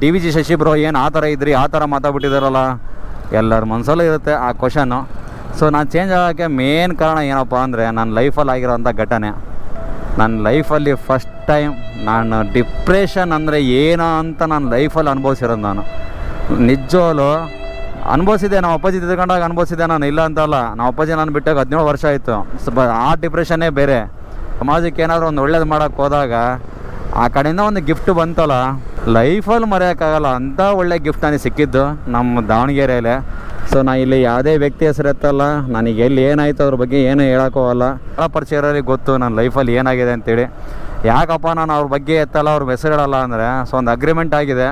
D V G Shashi bro ಏನು ಆ ಥರ ಇದ್ರಿ, ಆ ಥರ ಮಾತಾಡ್ಬಿಟ್ಟಿದಾರಲ್ಲ. ಎಲ್ಲರ ಮನಸ್ಸಲ್ಲೂ ಇರುತ್ತೆ ಆ ಕ್ವಶನ್ನು ಸೊ ನಾನು ಚೇಂಜ್ ಆಗೋಕ್ಕೆ ಮೇನ್ ಕಾರಣ ಏನಪ್ಪ ಅಂದರೆ ನನ್ನ ಲೈಫಲ್ಲಿ ಆಗಿರೋಂಥ ಘಟನೆ. ನನ್ನ ಲೈಫಲ್ಲಿ ಫಸ್ಟ್ ಟೈಮ್ ನಾನು ಡಿಪ್ರೆಷನ್ ಅಂದರೆ ಏನೋ ಅಂತ ನಾನು ಲೈಫಲ್ಲಿ ಅನುಭವಿಸಿರೋದು ನಾನು. ನಿಜವಲು ಅನುಭವಿಸಿದೆ ನಮ್ಮ ಅಪ್ಪಾಜಿ ತಿಳ್ಕೊಂಡಾಗ ಅನುಭವಿಸಿದೆ ನಾನು, ಇಲ್ಲ ಅಂತಲ್ಲ. ನಮ್ಮ ಅಪ್ಪಾಜಿ ನಾನು ಬಿಟ್ಟಾಗ ಹದಿನೇಳು ವರ್ಷ ಆಯಿತು. ಸ್ವಲ್ಪ ಆ ಡಿಪ್ರೆಷನ್ನೇ ಬೇರೆ. ಸಮಾಜಕ್ಕೆ ಏನಾದರೂ ಒಂದು ಒಳ್ಳೇದು ಮಾಡೋಕ್ಕೆ ಹೋದಾಗ, ಆ ಕಡೆಯಿಂದ ಒಂದು ಗಿಫ್ಟ್ ಬಂತಲ್ಲ. ಲೈಫಲ್ಲಿ ಮರೆಯೋಕ್ಕಾಗಲ್ಲ, ಅಂಥ ಒಳ್ಳೆ ಗಿಫ್ಟ್ ನನಗೆ ಸಿಕ್ಕಿದ್ದು ನಮ್ಮ ದಾವಣಗೆರೆಯಲ್ಲೇ. ಸೊ ನಾ ಇಲ್ಲಿ ಯಾವುದೇ ವ್ಯಕ್ತಿ ಹೆಸರು ಎತ್ತಲ್ಲ, ನನಗೆ ಎಲ್ಲಿ ಏನಾಯ್ತು ಅದ್ರ ಬಗ್ಗೆ ಏನೂ ಹೇಳೋಕ್ಕೋಗಲ್ಲ ಭಾಳ ಪರಿಚಯರಲ್ಲಿ ಗೊತ್ತು ನನ್ನ ಲೈಫಲ್ಲಿ ಏನಾಗಿದೆ ಅಂತೇಳಿ. ಯಾಕಪ್ಪ ನಾನು ಅವ್ರ ಬಗ್ಗೆ ಎತ್ತಲ್ಲ, ಅವ್ರ ಹೆಸರು ಹೇಳಲ್ಲ ಅಂದರೆ ಸೊ ಒಂದು ಅಗ್ರಿಮೆಂಟ್ ಆಗಿದೆ.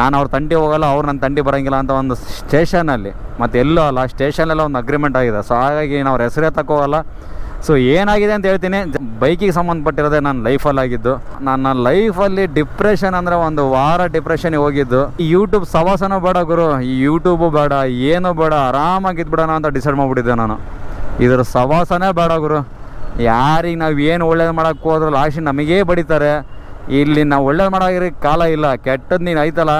ನಾನು ಅವ್ರ ತಂಡಿ ಹೋಗಲ್ಲ, ಅವ್ರು ನನ್ನ ತಂಡಿ ಬರೋಂಗಿಲ್ಲ ಅಂತ ಒಂದು ಸ್ಟೇಷನಲ್ಲಿ ಮತ್ತು ಎಲ್ಲೂ ಅಲ್ಲ ಸ್ಟೇಷನಲ್ಲ ಒಂದು ಅಗ್ರಿಮೆಂಟ್ ಆಗಿದೆ. ಸೊ ಹಾಗಾಗಿ ನಾವು ಅವ್ರ ಹೆಸರೇ ತಗೋವಲ್ಲ ಸೊ ಏನಾಗಿದೆ ಅಂತ ಹೇಳ್ತೀನಿ. ಬೈಕಿಗೆ ಸಂಬಂಧಪಟ್ಟಿರೋದೆ ನನ್ನ ಲೈಫಲ್ಲಿ ಆಗಿದ್ದು. ನನ್ನ ಲೈಫಲ್ಲಿ ಡಿಪ್ರೆಷನ್ ಅಂದರೆ ಒಂದು ವಾರ ಡಿಪ್ರೆಷನ್ಗೆ ಹೋಗಿದ್ದು. ಈ ಯೂಟ್ಯೂಬ್ ಸವಾಸನೂ ಬೇಡ ಗುರು. ಈ ಯೂಟ್ಯೂಬು ಬೇಡ, ಏನು ಬೇಡ. ಆರಾಮಾಗಿದ್ಬಿಡೋಣ ಅಂತ ಡಿಸೈಡ್ ಮಾಡಿಬಿಟ್ಟಿದ್ದೆ ನಾನು. ಇದರ ಸವಾಸನೇ ಬೇಡ ಗುರು. ಯಾರಿಗೆ ನಾವು ಏನು ಒಳ್ಳೇದು ಮಾಡೋಕ್ಕೆ ಹೋದ್ರೆ ಲಾಸ್ಟ್ ನಮಗೇ ಬಡಿತಾರೆ. ಇಲ್ಲಿ ನಾವು ಒಳ್ಳೇದು ಮಾಡೋರಿಗೆ ಕಾಲ ಇಲ್ಲ. ಕೆಟ್ಟದ್ದು ನೀನು ಐತಲ್ಲ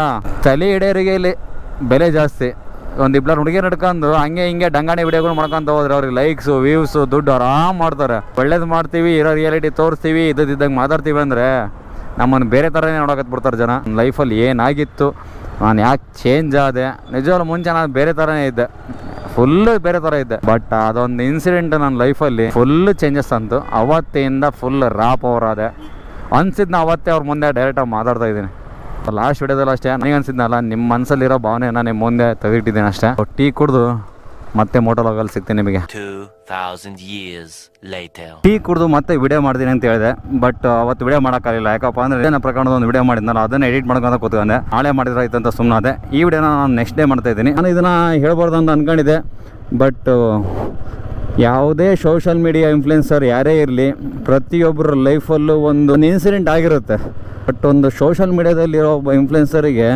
ತಲೆ ಹಿಡಿಯೋರಿಗೆ ಇಲ್ಲಿ ಬೆಲೆ ಜಾಸ್ತಿ. ಒಂದು ಹುಡುಗಿಯರು ನಡ್ಕೊಂಡು ಹಂಗೆ ಹಿಂಗೆ ಡಂಗಾಣಿ ವಿಡಿಯೋಗಳು ಮಾಡ್ಕೊಂತ ಹೋದ್ರೆ ಅವ್ರಿಗೆ ಲೈಕ್ಸು ವ್ಯೂಸ್ ದುಡ್ಡು ಆರಾಮ್ ಮಾಡ್ತಾರೆ. ಒಳ್ಳೇದು ಮಾಡ್ತೀವಿ, ಇರೋ ರಿಯಾಲಿಟಿ ತೋರಿಸ್ತೀವಿ ಇದ್ದಿದ್ದಂಗೆ ಮಾತಾಡ್ತೀವಿ ಅಂದರೆ ನಮ್ಮನ್ನು ಬೇರೆ ಥರನೇ ನೋಡಕತ್ ಬಿಡ್ತಾರೆ ಜನ. ಲೈಫಲ್ಲಿ ಏನಾಗಿತ್ತು, ನಾನು ಯಾಕೆ ಚೇಂಜ್ ಆದೆ? ನಿಜವಾಗ್ಲೂ ಮುಂಚೆ ನಾನು ಬೇರೆ ಥರನೇ ಇದ್ದೆ. ಫುಲ್ಲು ಬೇರೆ ಥರ ಇದ್ದೆ. ಬಟ್ ಅದೊಂದು ಇನ್ಸಿಡೆಂಟ್ ನನ್ನ ಲೈಫಲ್ಲಿ ಫುಲ್ ಚೇಂಜಸ್ ಅಂತು ಅವತ್ತಿಂದ ಫುಲ್ ರಾಪ್ ಓವರ್ ಆದೆ. ಅನ್ಸಿದ್ನ ಅವತ್ತೇ ಅವ್ರ ಮುಂದೆ ಡೈರೆಕ್ಟಾಗಿ ಮಾತಾಡ್ತಾ ಇದ್ದೀನಿ. ಲಾಸ್ಟ್ ವಿಡಿಯೋದಲ್ಲ ಅಷ್ಟೇ ನನಗೆ ಅನ್ಸಿದ್ನಲ್ಲ ನಿಮ್ಮ ಮನಸ್ಸಲ್ಲಿರೋ ಭಾವನೆನ ನಿಮ್ಮ ಮುಂದೆ ತೆಗೆದಿಟ್ಟಿದ್ದೀನಿ ಅಷ್ಟೇ. ಟೀ ಕುಡಿದು ಮತ್ತೆ ಮೋಟೋಲಾಗಲ್ಲಿ ಸಿಗ್ತೀನಿ ನಿಮಗೆ. 2,000 years later. ಟೀ ಕುಡಿದು ಮತ್ತೆ ವಿಡಿಯೋ ಮಾಡ್ತೀನಿ ಅಂತ ಹೇಳಿದೆ ಬಟ್ ಅವತ್ತು ವಿಡಿಯೋ ಮಾಡೋಕ್ಕಾಗಿಲ್ಲ ಯಾಕಪ್ಪ ಅಂದರೆ ನನ್ನ ಪ್ರಕರಣದ ಒಂದು ವಿಡಿಯೋ ಮಾಡಿದ್ನಲ್ಲ ಅದನ್ನ ಎಡಿಟ್ ಮಾಡ್ಕೊಂತ ಕೂತ್ಕೊಂಡೆ. ನಾಳೆ ಮಾಡಿದ್ರೆ ಆಯ್ತು ಅಂತ ಸುಮ್ಮನೆ ಈ ವಿಡಿಯೋನ ನಾನು ನೆಕ್ಸ್ಟ್ ಡೇ ಮಾಡ್ತಾ ಇದ್ದೀನಿ. ನಾನು ಇದನ್ನು ಹೇಳ್ಬಾರ್ದು ಅಂತ ಅಂದ್ಕೊಂಡಿದ್ದೆ ಬಟ್ ಯಾವುದೇ ಸೋಷಲ್ ಮೀಡಿಯಾ ಇನ್ಫ್ಲುಯೆನ್ಸರ್ ಯಾರೇ ಇರಲಿ ಪ್ರತಿಯೊಬ್ಬರ ಲೈಫಲ್ಲೂ ಒಂದು ಇನ್ಸಿಡೆಂಟ್ ಆಗಿರುತ್ತೆ. ಬಟ್ ಒಂದು ಸೋಷಲ್ ಮೀಡಿಯಾದಲ್ಲಿರೋ ಒಬ್ಬ ಇನ್ಫ್ಲುಯೆನ್ಸರಿಗೆ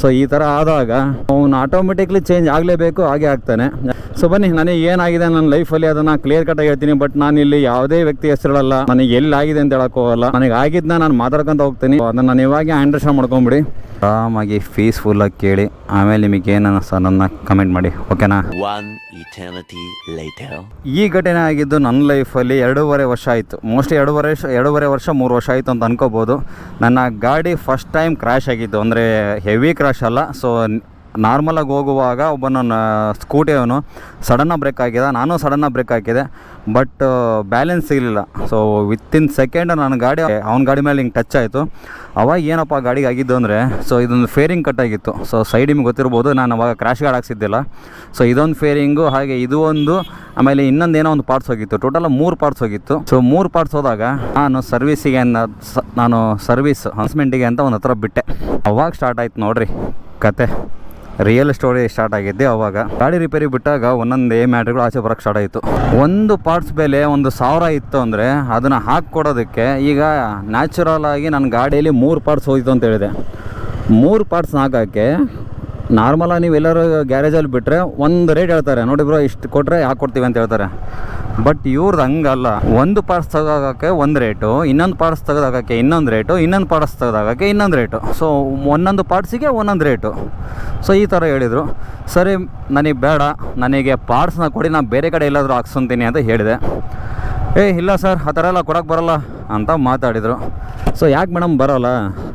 ಸೊ ಈ ಥರ ಆದಾಗ ಅವನು ಆಟೋಮೆಟಿಕ್ಲಿ ಚೇಂಜ್ ಆಗಲೇಬೇಕು ಹಾಗೆ ಆಗ್ತಾನೆ. ಸೊ ಬನ್ನಿ ನನಗೆ ಏನಾಗಿದೆ ನನ್ನ ಲೈಫಲ್ಲಿ ಅದನ್ನು ಕ್ಲಿಯರ್ ಕಟ್ ಹೇಳ್ತೀನಿ ಬಟ್ ನಾನು ಇಲ್ಲಿ ಯಾವುದೇ ವ್ಯಕ್ತಿ ಹೆಸರುಗಳಲ್ಲ ನನಗೆ ಎಲ್ಲಿ ಆಗಿದೆ ಅಂತ ಹೇಳಕ್ಕೆ ಹೋಗಲ್ಲ. ನನಗೆ ಆಗಿದ್ದನ್ನ ನಾನು ಮಾತಾಡ್ಕೊಂತ ಹೋಗ್ತೀನಿ. ಅದನ್ನು ನಾನು ಇವಾಗ ಅಂಡರ್ಸ್ಟ್ಯಾಂಡ್ ಮಾಡ್ಕೊಂಬಿಡಿ. ಆರಾಮಾಗಿ ಪೀಸ್ಫುಲ್ಲಾಗಿ ಕೇಳಿ ಆಮೇಲೆ ನಿಮಗೆ ಏನನ್ನ ಸರ್ ನನ್ನ ಕಮೆಂಟ್ ಮಾಡಿ ಓಕೆನಾ One eternity later. ಈ ಘಟನೆ ಆಗಿದ್ದು ನನ್ನ ಲೈಫಲ್ಲಿ ಎರಡೂವರೆ ವರ್ಷ ಆಯಿತು. ಮೋಸ್ಟ್ಲಿ ಎರಡೂವರೆ ವರ್ಷ ಎರಡೂವರೆ ವರ್ಷ ಮೂರು ವರ್ಷ ಆಯಿತು ಅಂತ ಅನ್ಕೋಬೋದು. ನನ್ನ ಗಾಡಿ ಫಸ್ಟ್ ಟೈಮ್ ಕ್ರ್ಯಾಶ್ ಆಗಿತ್ತು. ಅಂದರೆ ಹೆವಿ ಕ್ರ್ಯಾಶ್ ಅಲ್ಲ. ಸೊ ನಾರ್ಮಲಾಗಿ ಹೋಗುವಾಗ ಒಬ್ಬನ ಸ್ಕೂಟಿ ಅವನು ಸಡನ್ನಾಗಿ ಬ್ರೇಕ್ ಹಾಕಿದ. ನಾನು ಸಡನ್ನಾಗಿ ಬ್ರೇಕ್ ಹಾಕಿದೆ. ಬಟ್ ಬ್ಯಾಲೆನ್ಸ್ ಸಿಗಲಿಲ್ಲ. ಸೊ ವಿತಿನ್ ಸೆಕೆಂಡ್ ನನ್ನ ಗಾಡಿ, ಅವ್ನ ಗಾಡಿ ಮೇಲೆ ಹಿಂಗೆ ಟಚ್ ಆಯಿತು. ಅವಾಗ ಏನಪ್ಪ ಗಾಡಿಗೆ ಆಗಿದ್ದು ಅಂದರೆ ಸೊ ಇದೊಂದು ಫೇರಿಂಗ್ ಕಟ್ ಆಗಿತ್ತು. ಸೊ ಸೈಡ್ ನಿಮ್ಗೆ ಗೊತ್ತಿರ್ಬೋದು, ನಾನು ಅವಾಗ ಕ್ರ್ಯಾಶ್ ಗಾರ್ಡ್ ಹಾಕ್ಸಿದ್ದಿಲ್ಲ. ಸೊ ಇದೊಂದು ಫೇರಿಂಗು ಹಾಗೆ ಇದು ಒಂದು, ಆಮೇಲೆ ಇನ್ನೊಂದು ಏನೋ ಒಂದು ಪಾರ್ಟ್ಸ್ ಹೋಗಿತ್ತು. ಟೋಟಲ್ ಮೂರು ಪಾರ್ಟ್ಸ್ ಹೋಗಿತ್ತು. ಸೊ ಮೂರು ಪಾರ್ಟ್ಸ್ ಹೋದಾಗ ನಾನು ಸರ್ವಿಸಿಗೆ ನಾನು ಸರ್ವಿಸ್ ಹನ್ಸ್ಮೆಂಟಿಗೆ ಅಂತ ಒಂದು ಹತ್ರ ಬಿಟ್ಟೆ. ಅವಾಗ ಸ್ಟಾರ್ಟ್ ಆಯ್ತು ನೋಡ್ರಿ, ಕತೆ. ರಿಯಲ್ ಸ್ಟೋರಿ ಸ್ಟಾರ್ಟ್ ಆಗಿದ್ದೆ ಅವಾಗ. ಗಾಡಿ ರಿಪೇರಿ ಬಿಟ್ಟಾಗ ಒಂದೊಂದೇ ಮ್ಯಾಟ್ರಿಗಳು ಆಚೆ ಬರೋಕ್ಕೆ ಸ್ಟಾರ್ಟ್ ಆಯಿತು. ಒಂದು ಪಾರ್ಟ್ಸ್ ಬೆಲೆ ಒಂದು ಸಾವಿರ ಇತ್ತು ಅಂದರೆ ಅದನ್ನು ಹಾಕ್ಕೊಡೋದಕ್ಕೆ ಈಗ ನ್ಯಾಚುರಲ್ ಆಗಿ ನನ್ನ ಗಾಡಿಯಲ್ಲಿ ಮೂರು ಪಾರ್ಟ್ಸ್ ಹೋಯಿತು ಅಂತ ಹೇಳಿದೆ. ಮೂರು ಪಾರ್ಟ್ಸ್ ಹಾಕೋಕ್ಕೆ ನಾರ್ಮಲಾಗಿ ನೀವು ಎಲ್ಲರೂ ಗ್ಯಾರೇಜಲ್ಲಿ ಬಿಟ್ಟರೆ ಒಂದು ರೇಟ್ ಹೇಳ್ತಾರೆ. ನೋಡಿ ಬ್ರೋ ಇಷ್ಟು ಕೊಟ್ಟರೆ ಹಾಕ್ಕೊಡ್ತೀವಿ ಅಂತ ಹೇಳ್ತಾರೆ. ಬಟ್ ಇವ್ರದ್ದು ಹಂಗಲ್ಲ. ಒಂದು ಪಾರ್ಟ್ಸ್ ತೆಗೆದಾಗಕ್ಕೆ ಒಂದು ರೇಟು ಇನ್ನೊಂದು ಪಾರ್ಟ್ಸ್ ತೆಗೆದಾಗಕ್ಕೆ ಇನ್ನೊಂದು ರೇಟು ಇನ್ನೊಂದು ಪಾರ್ಟ್ಸ್ ತೆಗೆದಾಕಕ್ಕೆ ಇನ್ನೊಂದು ರೇಟು ಸೊ ಒಂದೊಂದು ಪಾರ್ಟ್ಸಿಗೆ ಒಂದೊಂದು ರೇಟು ಸೊ ಈ ಥರ ಹೇಳಿದರು. ಸರಿ, ನನಗೆ ಬೇಡ. ನನಗೆ ಪಾರ್ಟ್ಸ್ನ ಕೊಡಿ. ನಾನು ಬೇರೆ ಕಡೆ ಎಲ್ಲಾದರೂ ಹಾಕ್ಸ್ಕೊಂತೀನಿ ಅಂತ ಹೇಳಿದೆ. ಏ, ಇಲ್ಲ ಸರ್, ಆ ಥರ ಎಲ್ಲ ಕೊಡೋಕೆ ಬರಲ್ಲ ಅಂತ ಮಾತಾಡಿದರು. ಸೊ ಯಾಕೆ ಮೇಡಮ್ ಬರೋಲ್ಲ?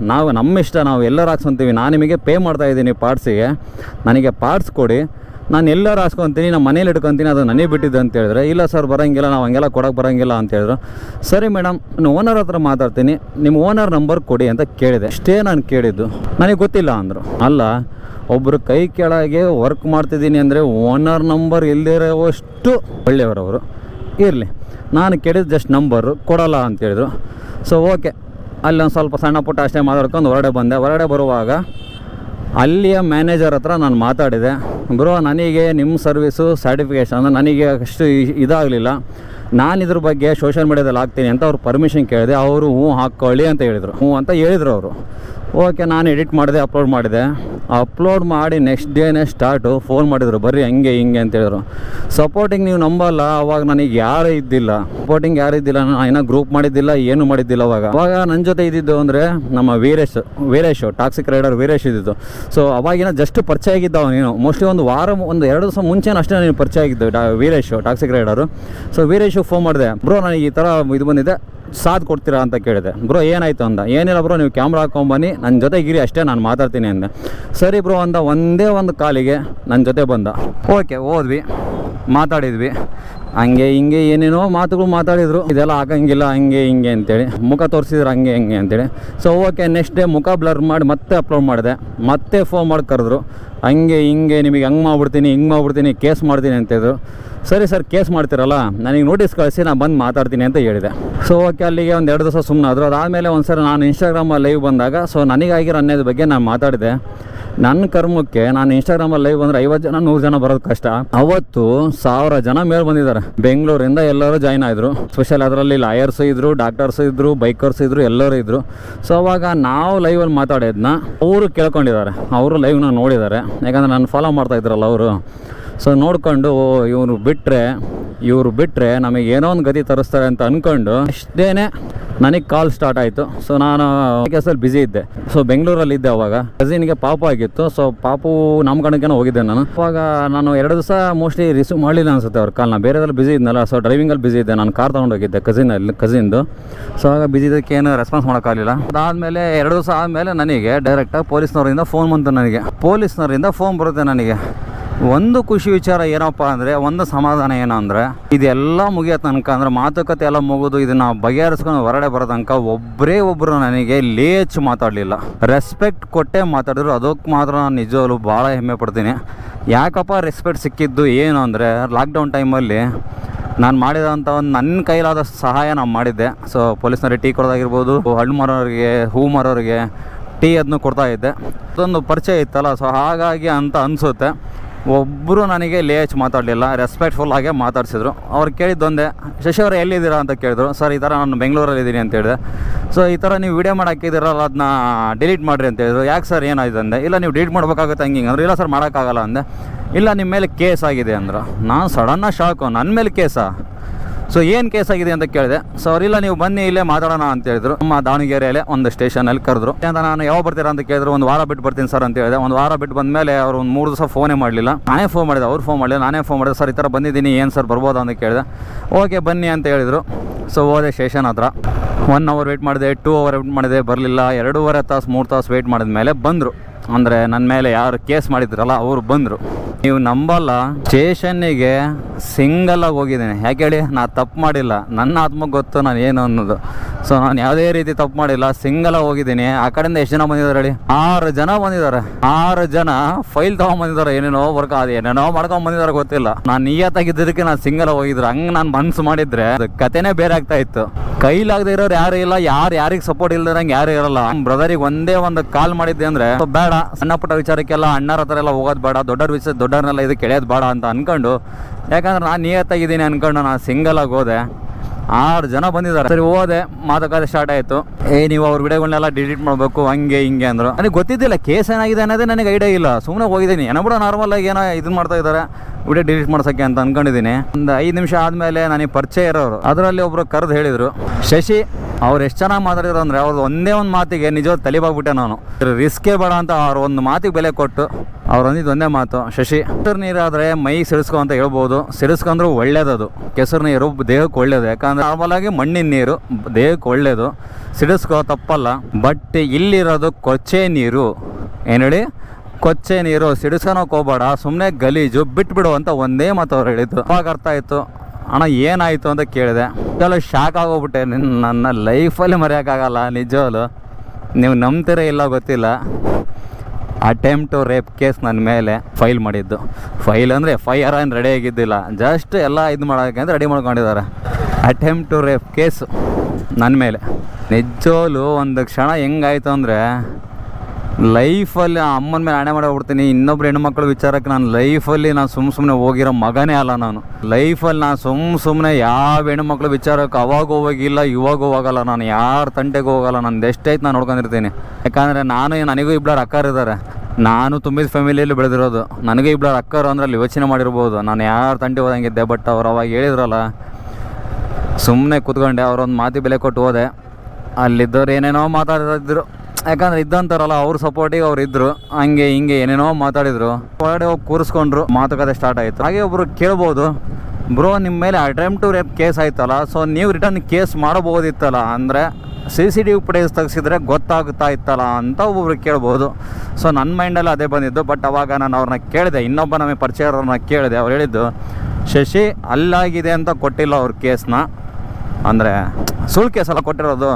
ನಾವು, ನಮ್ಮ ಇಷ್ಟ, ನಾವು ಎಲ್ಲರೂ ಹಾಕ್ಸ್ಕೊಂತೀವಿ. ನಾನು ನಿಮಗೆ ಪೇ ಮಾಡ್ತಾ ಇದ್ದೀನಿ ಪಾರ್ಟ್ಸಿಗೆ ನನಗೆ ಪಾರ್ಟ್ಸ್ ಕೊಡಿ. ನಾನು ಎಲ್ಲರೂ ಹಾಸ್ಕೊತೀನಿ, ನಮ್ಮ ಮನೇಲಿ ಇಟ್ಕೊತೀನಿ, ಅದು ನನಗೆ ಬಿಟ್ಟಿದ್ದು ಅಂತ ಹೇಳಿದ್ರೆ, ಇಲ್ಲ ಸರ್, ಬರೋಂಗಿಲ್ಲ, ನಾವು ಹಂಗೆಲ್ಲ ಕೊಡೋಕೆ ಬರೋಂಗಿಲ್ಲ ಅಂತ ಹೇಳಿದ್ರು. ಸರಿ ಮೇಡಮ್ ನಾನು ಓನರ್ ಹತ್ರ ಮಾತಾಡ್ತೀನಿ, ನಿಮ್ಮ ಓನರ್ ನಂಬರ್ ಕೊಡಿ ಅಂತ ಕೇಳಿದೆ. ಅಷ್ಟೇ ನಾನು ಕೇಳಿದ್ದು. ನನಗೆ ಗೊತ್ತಿಲ್ಲ ಅಂದರು. ಅಲ್ಲ ಒಬ್ಬರು ಕೈ ಕೆಳಗೆ ವರ್ಕ್ ಮಾಡ್ತಿದ್ದೀನಿ ಅಂದರೆ ಓನರ್ ನಂಬರ್ ಇಲ್ಲದಿರೋವಷ್ಟು ಒಳ್ಳೆಯವರವರು. ಇರಲಿ, ನಾನು ಕೇಳಿದ ಜಸ್ಟ್ ನಂಬರು ಕೊಡಲ್ಲ ಅಂತ ಹೇಳಿದ್ರು. ಸೊ ಓಕೆ ಅಲ್ಲಿ ಒಂದು ಸ್ವಲ್ಪ ಸಣ್ಣ ಪುಟ್ಟ ಅಷ್ಟೇ ಮಾತಾಡ್ಕೊಂಡು ಹೊರಗಡೆ ಬಂದೆ. ಹೊರಗಡೆ ಬರುವಾಗ ಅಲ್ಲಿಯ ಮ್ಯಾನೇಜರ್ ಹತ್ರ ನಾನು ಮಾತಾಡಿದೆ. ಬ್ರೋ, ನನಗೆ ನಿಮ್ಮ ಸರ್ವಿಸು ಸರ್ಟಿಫಿಕೇಷನ್ ಅಂದರೆ ನನಗೆ ಅಷ್ಟು ಇದಾಗಲಿಲ್ಲ. ನಾನು ಇದ್ರ ಬಗ್ಗೆ ಸೋಷಿಯಲ್ ಮೀಡ್ಯಾದಲ್ಲಿ ಹಾಕ್ತೀನಿ ಅಂತ ಅವ್ರು ಪರ್ಮಿಷನ್ ಕೇಳಿದೆ, ಅವರು ಹ್ಞೂ ಹಾಕ್ಕೊಳ್ಳಿ ಅಂತ ಹೇಳಿದರು. ಹ್ಞೂ ಅಂತ ಹೇಳಿದರು ಅವರು. ಓಕೆ, ನಾನು ಎಡಿಟ್ ಮಾಡಿದೆ ಅಪ್ಲೋಡ್ ಮಾಡಿದೆ. ಅಪ್ಲೋಡ್ ಮಾಡಿ ನೆಕ್ಸ್ಟ್ ಡೇನೇ ಸ್ಟಾರ್ಟು ಫೋನ್ ಮಾಡಿದರು, ಬರ್ರಿ, ಹಂಗೆ, ಹಿಂಗೆ ಅಂತ ಹೇಳಿದ್ರು. ಸಪೋರ್ಟಿಂಗ್ ನೀವು ನಂಬಲ್ಲ, ಅವಾಗ ನನಗೆ ಯಾರೂ ಇದ್ದಿಲ್ಲ. ಸಪೋರ್ಟಿಂಗ್ ಯಾರು ಇದ್ದಿಲ್ಲ ನಾನು ಇನ್ನೂ ಗ್ರೂಪ್ ಮಾಡಿದ್ದಿಲ್ಲ, ಏನು ಮಾಡಿದ್ದಿಲ್ಲ ಅವಾಗ. ಅವಾಗ ನನ್ನ ಜೊತೆ ಇದ್ದಿದ್ದು ಅಂದರೆ ನಮ್ಮ ವೀರೇಶ್ ವೀರೇಶ್ ಟಾಕ್ಸಿಕ್ ರೈಡರ್ ವೀರೇಶ್ ಇದ್ದಿದ್ದು. ಸೊ ಅವಾಗಿನ ಜಸ್ಟ್ ಪರಿಚಯ ಆಗಿದ್ದ ನೀನು. ಮೋಸ್ಟ್ಲಿ ಒಂದು ವಾರ, ಒಂದು ಎರಡು ದಿವಸ ಮುಂಚೆನೇ ಅಷ್ಟೇ ನೀನು ಪರಿಚಯ ಆಗಿದ್ದು, ಡಾ Veeresh toxic rider so Veeresh phone ಮಾಡಿದೆ, ಬ್ರೋ, ನನಗೆ ಈ ಥರ ಇದು ಬಂದಿದೆ. ಸಾಥ್ ಕೊಡ್ತೀರಾ ಅಂತ ಕೇಳಿದೆ. ಬ್ರೋ, ಏನಾಯ್ತು ಅಂದ? ಏನಿಲ್ಲ ಬ್ರೋ, ನೀವು ಕ್ಯಾಮ್ರಾ ಹಾಕೊಂಬನ್ನಿ ನನ್ನ ಜೊತೆಗಿರಿ ಅಷ್ಟೇ, ನಾನು ಮಾತಾಡ್ತೀನಿ ಅಂದೆ. ಸರಿ ಬ್ರೋ, ಅಂದ. ಒಂದೇ ಒಂದು ಕಾಲಿಗೆ ನನ್ನ ಜೊತೆ ಬಂದ. ಓಕೆ ಹೋದ್ವಿ ಮಾತಾಡಿದ್ವಿ. ಹಂಗೆ ಹಿಂಗೆ ಏನೇನೋ ಮಾತುಗಳು ಮಾತಾಡಿದ್ರು. ಇದೆಲ್ಲ ಆಗಂಗಿಲ್ಲ, ಹಂಗೆ ಹಿಂಗೆ ಅಂತೇಳಿ. ಮುಖ ತೋರಿಸಿದ್ರು, ಹಂಗೆ ಹಿಂಗೆ ಅಂತೇಳಿ. ಸೊ ಓಕೆ ನೆಕ್ಸ್ಟ್ ಡೇ ಮುಖ ಬ್ಲರ್ ಮಾಡಿ ಮತ್ತೆ ಅಪ್ಲೋಡ್ ಮಾಡಿದೆ. ಮತ್ತೆ ಫೋನ್ ಮಾಡಿ ಕರೆದ್ರು. ಹಂಗೆ ಹಿಂಗೆ ನಿಮಗೆ ಹಂಗೆ ಮಾಡ್ಬಿಡ್ತೀನಿ, ಹಿಂಗೆ ಮಾಡ್ಬಿಡ್ತೀನಿ ಕೇಸ್ ಮಾಡ್ತೀನಿ ಅಂತಿದ್ರು. ಸರಿ ಸರ್ ಕೇಸ್ ಮಾಡ್ತಿರಲ್ಲ? ನನಗೆ ನೋಟಿಸ್ ಕಳಿಸಿ ನಾನು ಬಂದು ಮಾತಾಡ್ತೀನಿ ಅಂತ ಹೇಳಿದೆ. ಸೊ ಓಕೆ ಅಲ್ಲಿಗೆ ಒಂದು ಎರಡು ದಿವಸ ಸುಮ್ಮನೆ ಆದರು ಅದಾದಮೇಲೆ ಒಂದು ಸರಿ ನಾನು ಇನ್ಸ್ಟಾಗ್ರಾಮಲ್ಲಿ ಲೈವ್ ಬಂದಾಗ ಸೊ ನನಗಾಗಿರೋ ಅನ್ನೋದ್ರ ಬಗ್ಗೆ ನಾನು ಮಾತಾಡಿದೆ. ನನ್ನ ಕರ್ಮಕ್ಕೆ ನಾನು ಇನ್ಸ್ಟಾಗ್ರಾಮಲ್ಲಿ ಲೈವ್ ಬಂದ್ರೆ ಐವತ್ತು ಜನ, ನೂರು ಜನ ಬರೋದು ಕಷ್ಟ. ಅವತ್ತು ಸಾವಿರ ಜನ ಮೇಲೆ ಬಂದಿದ್ದಾರೆ. ಬೆಂಗಳೂರಿಂದ ಎಲ್ಲರೂ ಜಾಯ್ನ್ ಆದರು. ಸ್ಪೆಷಲ್ ಅದರಲ್ಲಿ ಲಾಯರ್ಸ್ ಇದ್ರು ಡಾಕ್ಟರ್ಸ್ ಇದ್ರು ಬೈಕರ್ಸ್ ಇದ್ರು, ಎಲ್ಲರೂ ಇದ್ರು. ಸೊ ಅವಾಗ ನಾವು ಲೈವಲ್ಲಿ ಮಾತಾಡಿದ್ನ, ಅವರು ಕೇಳ್ಕೊಂಡಿದ್ದಾರೆ. ಅವರು ಲೈವ್ನ ನೋಡಿದ್ದಾರೆ. ಯಾಕಂದರೆ ನಾನು ಫಾಲೋ ಮಾಡ್ತಾ ಇದ್ರಲ್ಲ ಅವರು. ಸೊ ನೋಡ್ಕೊಂಡು ಇವರು ಬಿಟ್ಟರೆ ಇವರು ಬಿಟ್ಟರೆ ನಮಗೆ ಏನೋ ಒಂದು ಗತಿ ತರಿಸ್ತಾರೆ ಅಂತ ಅಂದ್ಕೊಂಡು ಇಷ್ಟೇನೆ ನನಗೆ ಕಾಲ್ ಸ್ಟಾರ್ಟ್ ಆಯಿತು. ಸೊ ನಾನು ಕೆಲಸದಲ್ಲಿ ಬ್ಯುಸಿ ಇದ್ದೆ. ಸೊ ಬೆಂಗಳೂರಲ್ಲಿ ಇದ್ದೆ ಅವಾಗ. ಕಸಿನ್ಗೆ ಪಾಪು ಆಗಿತ್ತು. ಸೊ ಪಾಪು ನಮ್ಮ ಕಣಕ್ಕೇನೋ ಹೋಗಿದ್ದೆ ನಾನು. ಅವಾಗ ನಾನು ಎರಡು ದಿವಸ ಮೋಸ್ಟ್ಲಿ ರಿಸೀವ್ ಮಾಡಲಿಲ್ಲ ಅನ್ಸುತ್ತೆ ಅವ್ರ ಕಾಲ್ನ ಬೇರೆದ್ರಲ್ಲಿ ಬ್ಯುಸಿ ಇದ್ನಲ್ಲ ಸೊ ಡ್ರೈವಿಂಗಲ್ಲಿ ಬ್ಯುಸಿ ಇದ್ದೆ. ನಾನು ಕಾರ್ ತೊಗೊಂಡೋಗಿದ್ದೆ ಕಸಿನಲ್ಲಿ ಕಸಿನ್ದು ಸೊ ಆಗ ಬ್ಯುಸಿ ಇದಕ್ಕೆ ಏನು ರೆಸ್ಪಾನ್ಸ್ ಮಾಡೋಕ್ಕಾಗಲಿಲ್ಲ. ಅದಾದಮೇಲೆ, ಎರಡು ದಿವಸ ಆದಮೇಲೆ ನನಗೆ ಡೈರೆಕ್ಟಾಗಿ ಪೊಲೀಸ್ನವರಿಂದ ಫೋನ್ ಬಂತು ನನಗೆ. ಪೊಲೀಸ್ನವರಿಂದ ಫೋನ್ ಬರುತ್ತೆ ನನಗೆ. ಒಂದು ಖುಷಿ ವಿಚಾರ ಏನಪ್ಪ ಅಂದರೆ, ಒಂದು ಸಮಾಧಾನ ಏನು ಅಂದರೆ, ಇದೆಲ್ಲ ಮುಗಿಯೋ ತನಕ ಅಂದರೆ ಮಾತುಕತೆ ಎಲ್ಲ ಮುಗಿದು ಇದನ್ನು ಬಗೆಹರಿಸ್ಕೊಂಡು ಹೊರಡೆ ಬರೋ ತನಕ ಒಬ್ಬರೇ ಒಬ್ಬರು ನನಗೆ ಲೇಚ್ ಮಾತಾಡಲಿಲ್ಲ. ರೆಸ್ಪೆಕ್ಟ್ ಕೊಟ್ಟೆ ಮಾತಾಡಿದ್ರು. ಅದಕ್ಕೆ ಮಾತ್ರ ನಾನು ನಿಜವಾಗ್ಲು ಭಾಳ ಹೆಮ್ಮೆ ಪಡ್ತೀನಿ. ಯಾಕಪ್ಪ ರೆಸ್ಪೆಕ್ಟ್ ಸಿಕ್ಕಿದ್ದು ಏನು ಅಂದರೆ ಲಾಕ್ಡೌನ್ ಟೈಮಲ್ಲಿ ನಾನು ಮಾಡಿದಂಥ ಒಂದು ನನ್ನ ಕೈಲಾದ ಸಹಾಯ ನಾನು ಮಾಡಿದ್ದೆ. ಸೊ ಪೊಲೀಸ್ನವ್ರಿಗೆ ಟೀ ಕೊಡೋದಾಗಿರ್ಬೋದು, ಹಣ್ಣು ಮಾರೋರಿಗೆ, ಹೂ ಮಾರೋರಿಗೆ ಟೀ ಅದನ್ನು ಕೊಡ್ತಾ ಇದ್ದೆ. ಅದೊಂದು ಪರಿಚಯ ಇತ್ತಲ್ಲ ಸೊ ಹಾಗಾಗಿ ಅಂತ ಅನಿಸುತ್ತೆ. ಒಬ್ಬರು ನನಗೆ ಲೇಚ್ ಮಾತಾಡಲಿಲ್ಲ ರೆಸ್ಪೆಕ್ಟ್ಫುಲ್ ಆಗೇ ಮಾತಾಡ್ಸಿದ್ರು. ಅವ್ರು ಕೇಳಿದ್ದೊಂದೆ, ಶಶಿ ಅವರು ಎಲ್ಲಿದ್ದೀರಾ ಅಂತ ಕೇಳಿದ್ರು. ಸರ್, ಈ ಥರ ನಾನು ಬೆಂಗಳೂರಲ್ಲಿ ಇದ್ದೀನಿ ಅಂತ ಹೇಳಿದೆ. ಸೊ, ಈ ಥರ ನೀವು ವೀಡಿಯೋ ಮಾಡಾಕಿದ್ದೀರಲ್ಲ ಅದನ್ನ ಡಿಲೀಟ್ ಮಾಡಿರಿ ಅಂತ ಹೇಳಿದ್ರು. ಯಾಕೆ ಸರ್, ಏನಾಯ್ತು? ಅಂದೆ. ಇಲ್ಲ, ನೀವು ಡಿಲೀಟ್ ಮಾಡ್ಬೇಕಾಗುತ್ತೆ ಹಂಗೆ ಅಂದ್ರೆ. ಇಲ್ಲ ಸರ್, ಮಾಡೋಕ್ಕಾಗಲ್ಲ ಅಂದೆ. ಇಲ್ಲ, ನಿಮ್ಮ ಮೇಲೆ ಕೇಸ್ ಆಗಿದೆ ಅಂದ್ರೆ. ನಾನು ಸಡನ್ನಾಗಿ ಶಾಕು ನನ್ನ ಮೇಲೆ ಕೇಸಾ? ಸೊ ಏನು ಕೇಸ್ ಆಗಿದೆ ಅಂತ ಕೇಳಿದೆ. ಸೊ ಅವರಿಲ್ಲ ನೀವು ಬನ್ನಿ, ಇಲ್ಲೇ ಮಾತಾಡೋಣ ಅಂತ ಹೇಳಿದ್ರು. ನಮ್ಮ ದಾವಣಗೆರೆಯಲ್ಲೇ ಒಂದು ಸ್ಟೇಷನಲ್ಲಿ ಕರೆದ್ರು. ಅಂತ ನಾನು ಯಾವಾಗ ಬರ್ತೀರಾ? ಅಂತ ಕೇಳಿದ್ರು. ಒಂದು ವಾರ ಬಿಟ್ಟು ಬರ್ತೀನಿ ಸರ್ ಅಂತ ಹೇಳಿದೆ. ಒಂದು ವಾರ ಬಿಟ್ಟು ಬಂದಮೇಲೆ ಅವರು ಒಂದು ಮೂರು ದಿವಸ ಫೋನೇ ಮಾಡಲಿಲ್ಲ. ನಾನೇ ಫೋನ್ ಮಾಡಿದೆ, ಅವ್ರು ಫೋನ್ ಮಾಡಿದೆ ನಾನೇ ಫೋನ್ ಮಾಡಿದೆ, ಸರ್, ಈ ಥರ ಬಂದಿದ್ದೀನಿ, ಏನು ಸರ್, ಬರ್ಬೋದಾ? ಅಂತ ಕೇಳಿದೆ. ಓಕೆ, ಬನ್ನಿ ಅಂತ ಹೇಳಿದರು. ಸೊ ಹೋದೆ ಸ್ಟೇಷನ್ ಹತ್ರ. ಒನ್ ಅವರ್ ವೆಯ್ಟ್ ಮಾಡಿದೆ ಟೂ ಅವರ್ ವೆಯ್ಟ್ ಮಾಡಿದೆ, ಬರಲಿಲ್ಲ. ಎರಡೂವರೆ ತಾಸು, ಮೂರು ತಾಸು ವೆಯ್ಟ್ ಮಾಡಿದ ಮೇಲೆ ಬಂದರು. ಅಂದರೆ ನನ್ನ ಮೇಲೆ ಯಾರು ಕೇಸ್ ಮಾಡಿದ್ರಲ್ಲ, ಅವರು ಬಂದರು. ನೀವು ನಂಬಲ್ಲ. ಸ್ಟೇಷನ್ನಿಗೆ ಸಿಂಗಲಾಗಿ ಹೋಗಿದ್ದೀನಿ. ಯಾಕೆ ಹೇಳಿ? ನಾನು ತಪ್ಪು ಮಾಡಿಲ್ಲ. ನನ್ನ ಆತ್ಮಕ್ಕೆ ಗೊತ್ತು ನಾನು ಏನು ಅನ್ನೋದು. ಸೊ ನಾನು ಯಾವುದೇ ರೀತಿ ತಪ್ಪು ಮಾಡಿಲ್ಲ. ಸಿಂಗಲಾಗಿ ಹೋಗಿದ್ದೀನಿ. ಆ ಕಡೆಯಿಂದ ಎಷ್ಟು ಜನ ಬಂದಿದ್ದಾರೆ ಹೇಳಿ? ಆರು ಜನ ಬಂದಿದ್ದಾರೆ. ಆರು ಜನ ಫೈಲ್ ತೊಗೊಂಬಂದಿದ್ದಾರೆ. ಏನೇನೋ ವರ್ಕ್ ಅದು ಏನೇನೋ ಮಾಡ್ಕೊಂಡ್ ಬಂದಿದ್ದಾರೆ ಗೊತ್ತಿಲ್ಲ. ನಾನು ನೀಯತ್ತಾಗಿದ್ದಕ್ಕೆ ನಾನು ಸಿಂಗಲ್ ಹೋಗಿದ್ರು ಹಂಗೆ ನಾನು ಮನ್ಸು ಮಾಡಿದ್ರೆ ಕತೆನೇ ಬೇರೆ ಆಗ್ತಾ ಇತ್ತು. ಕೈಲಾಗದೆ ಇರೋರು ಯಾರು ಇಲ್ಲ, ಯಾರು ಯಾರಿಗೆ ಸಪೋರ್ಟ್ ಇಲ್ದಿರಂಗೆ ಯಾರು ಇರಲ್ಲ. ಬ್ರದರಿಗೆ ಒಂದೇ ಒಂದು ಕಾಲ್ ಮಾಡಿದ್ದೆ ಅಂದ್ರೆ ಬೇಡ ಸಣ್ಣ ಪುಟ್ಟ ವಿಚಾರಕ್ಕೆಲ್ಲ ಅಣ್ಣರ ಹತ್ರ ಎಲ್ಲ ಹೋಗೋದು ಬೇಡ, ದೊಡ್ಡವ್ರ ವಿಚಾರ ದೊಡ್ಡವ್ರನ್ನೆಲ್ಲ ಇದು ಎಳೆಯೋದು ಬೇಡ ಅಂತ ಅನ್ಕೊಂಡು, ಯಾಕಂದ್ರೆ ನಾನು ನಿಯತ್ತಾಗಿದ್ದೀನಿ ಅನ್ಕೊಂಡು ನಾನು ಸಿಂಗಲ್ ಆಗಿ ಹೋದೆ. ಆರು ಜನ ಬಂದಿದ್ದಾರೆ. ಸರಿ, ಹೋದೆ, ಮಾತುಕತೆ ಸ್ಟಾರ್ಟ್ ಆಯಿತು. ಏ, ನೀವು ಅವ್ರ ವಿಡಿಯೋಗಳನ್ನೆಲ್ಲ ಡಿಲೀಟ್ ಮಾಡಬೇಕು, ಹಂಗೆ, ಹಿಂಗೆ ಅಂದರು. ನನಗೆ ಗೊತ್ತಿದ್ದಿಲ್ಲ, ಕೇಸ್ ಏನಾಗಿದೆ ಅನ್ನೋದೇ ನನಗೆ ಐಡಿಯಾ ಇಲ್ಲ. ಸುಮ್ಮನೆ ಹೋಗಿದ್ದೀನಿ. ಏನೋ ಬಿಡೋ ನಾರ್ಮಲ್ ಆಗಿ ಏನೋ ಇದನ್ನ ಮಾಡ್ತಾ ಇದ್ದಾರೆ. ವಿಡಿಯೋ ಡಿಲೀಟ್ ಮಾಡ್ಸೋಕ್ಕೆ ಅಂತ ಅನ್ಕೊಂಡಿದ್ದೀನಿ. ಒಂದು ಐದು ನಿಮಿಷ ಆದಮೇಲೆ ನನಗೆ ಪರಿಚಯ ಇರೋರು. ಅದರಲ್ಲಿ ಒಬ್ಬರು ಕರೆದು ಹೇಳಿದರು. ಶಶಿ, ಅವ್ರು ಎಷ್ಟು ಚೆನ್ನಾಗಿ ಮಾತಾಡಿದ್ರು ಅಂದರೆ ಅವ್ರದ್ದು ಒಂದೇ ಒಂದು ಮಾತಿಗೆ ನಿಜವಾದ ತಲೆಬಾಗ್ಬಿಟ್ಟೆ ನಾನು. ರಿಸ್ಕೇ ಬೇಡ ಅಂತ ಅವ್ರ ಒಂದು ಮಾತಿಗೆ ಬೆಲೆ ಕೊಟ್ಟು ಅವ್ರು ಅಂದಿದ್ದು ಒಂದೇ ಮಾತು. ಶಶಿ ಕೆಸರು ನೀರಾದರೆ ಮೈ ಸಿಡಿಸ್ಕೊ ಅಂತ ಹೇಳ್ಬೋದು. ಸಿಡಿಸ್ಕೊಂಡ್ರು ಒಳ್ಳೇದದು. ಕೆಸರು ನೀರು ದೇಹಕ್ಕೆ ಒಳ್ಳೇದು. ಯಾಕಂದರೆ ನಾರ್ಮಲ್ ಮಣ್ಣಿನ ನೀರು ದೇಹಕ್ಕೆ ಒಳ್ಳೇದು. ಸಿಡಿಸ್ಕೋ ತಪ್ಪಲ್ಲ. ಬಟ್ ಇಲ್ಲಿರೋದು ಕೊಚ್ಚೆ ನೀರು. ಏನು ಹೇಳಿ? ಕೊಚ್ಚೆ ನೀರು ಸಿಡಿಸ್ಕೊಳಕ್ ಹೋಗ್ಬೇಡ ಸುಮ್ಮನೆ ಗಲೀಜು ಬಿಟ್ಬಿಡು ಅಂತ ಒಂದೇ ಮಾತು ಅವ್ರು ಹೇಳಿದ್ರು. ಅವಾಗ ಅರ್ಥ ಆಯಿತು, ಅಣ್ಣ, ಏನಾಯಿತು ಅಂತ ಕೇಳಿದೆ. ಎಲ್ಲ ಶಾಕ್ ಆಗೋಗ್ಬಿಟ್ಟೆ ನಿನ್ನ ಲೈಫಲ್ಲಿ ಮರೆಯೋಕ್ಕಾಗಲ್ಲ ನಿಜವಲ್ಲೂ ನೀವು ನಂಬ್ತೀರ ಇಲ್ಲ ಗೊತ್ತಿಲ್ಲ. ಅಟೆಂಪ್ಟ್ ಟು ರೇಪ್ ಕೇಸ್ ನನ್ನ ಮೇಲೆ ಫೈಲ್ ಮಾಡಿದ್ದು. ಫೈಲ್ ಅಂದರೆ ಎಫ್ ಐ ಆರ್ ಏನು ರೆಡಿ ಆಗಿದ್ದಿಲ್ಲ. ಜಸ್ಟ್ ಎಲ್ಲ ಇದು ಮಾಡೋಕ್ಕೆ ಅಂತ ರೆಡಿ ಮಾಡ್ಕೊಂಡಿದ್ದಾರೆ. ಅಟೆಂಪ್ಟ್ ಟು ರೇಪ್ ಕೇಸು ನನ್ನ ಮೇಲೆ. ನಿಜವಲು ಒಂದು ಕ್ಷಣ ಹೆಂಗಾಯ್ತು ಅಂದರೆ ಲೈಫಲ್ಲಿ ಅಮ್ಮನ ಮೇಲೆ ಹಣೆ ಹೋಗ್ಬಿಡ್ತೀನಿ ಇನ್ನೊಬ್ರು ಮಕ್ಕಳು ವಿಚಾರಕ್ಕೆ ನಾನು ಲೈಫಲ್ಲಿ ನಾನು ಸುಮ್ಮ ಸುಮ್ಮನೆ ಹೋಗಿರೋ ಮಗನೇ ಅಲ್ಲ ನಾನು. ಲೈಫಲ್ಲಿ ನಾನು ಸುಮ್ಮ ಸುಮ್ಮನೆ ಯಾವ ಹೆಣ್ಮಕ್ಳ ವಿಚಾರಕ್ಕೆ ಅವಾಗ ಹೋಗಿಲ್ಲ ಇವಾಗ ಹೋಗಲ್ಲ, ನಾನು ಯಾರ ತಂಟೆಗೆ ಹೋಗಲ್ಲ, ನಂದು ಎಷ್ಟೈತೆ ನಾನು ನೋಡ್ಕೊಂಡಿರ್ತೀನಿ. ಯಾಕಂದರೆ ನಾನು ನನಗೂ ಇಬ್ಬರು ಅಕ್ಕರಿದ್ದಾರೆ ನಾನು ತುಂಬಿದ ಫ್ಯಾಮಿಲಿಯಲ್ಲಿ ಬೆಳೆದಿರೋದು. ನನಗೆ ಇಬ್ಬರು ಅಕ್ಕರು ಅಂದ್ರೆ ಅಲ್ಲಿ ಯೋಚನೆ ಮಾಡಿರ್ಬೋದು. ನಾನು ಯಾರ ತಂಟೆ ಹೋದಂಗಿದ್ದೆ ಬಟ್ ಅವ್ರು ಅವಾಗ ಹೇಳಿದ್ರಲ್ಲ ಸುಮ್ಮನೆ ಕೂತ್ಕೊಂಡೆ, ಅವ್ರೊಂದು ಮಾತಿ ಬೆಲೆ ಕೊಟ್ಟು ಹೋದೆ. ಅಲ್ಲಿದ್ದವ್ರು ಏನೇನೋ ಮಾತಾಡ್ತಿದ್ರು. ಯಾಕಂದ್ರೆ ಇದ್ದಂತಾರಲ್ಲ ಅವ್ರ ಸಪೋರ್ಟಿಗೆ ಅವ್ರು ಇದ್ರು. ಹಂಗೆ ಹಿಂಗೆ ಏನೇನೋ ಮಾತಾಡಿದ್ರು. ಹೊರಗಡೆ ಹೋಗಿ ಕೂರಿಸ್ಕೊಂಡ್ರು, ಮಾತುಕತೆ ಸ್ಟಾರ್ಟ್ ಆಯಿತು ಹಾಗೆ ಒಬ್ರು ಕೇಳ್ಬೋದು, ಬ್ರೋ ನಿಮ್ಮ ಮೇಲೆ ಅಟೆಂಪ್ಟ್ ಟು ರೇಪ್ ಕೇಸ್ ಆಯ್ತಲ್ಲ ಸೊ ನೀವು ರಿಟರ್ನ್ ಕೇಸ್ ಮಾಡಬಹುದಿತ್ತಲ್ಲ, ಅಂದರೆ C C T V footage ತೆಗೆಸಿದ್ರೆ ಗೊತ್ತಾಗುತ್ತಾ ಇತ್ತಲ್ಲ ಅಂತ ಒಬ್ಬರು ಕೇಳ್ಬೋದು. ಸೊ ನನ್ನ ಮೈಂಡಲ್ಲಿ ಅದೇ ಬಂದಿದ್ದು ಬಟ್ ಅವಾಗ ನಾನು ಅವ್ರನ್ನ ಕೇಳಿದೆ. ಇನ್ನೊಬ್ಬ ನಮಗೆ ಪರಿಚಯ ಅವ್ರನ್ನ ಕೇಳಿದೆ. ಅವ್ರು ಹೇಳಿದ್ದು, ಶಶಿ, ಅಲ್ಲಾಗಿದೆ ಅಂತ ಕೊಟ್ಟಿಲ್ಲ ಅವ್ರ ಕೇಸ್ನ ಅಂದರೆ ಸುಳ್ಳು ಸಲ ಕೊಟ್ಟಿರೋದು.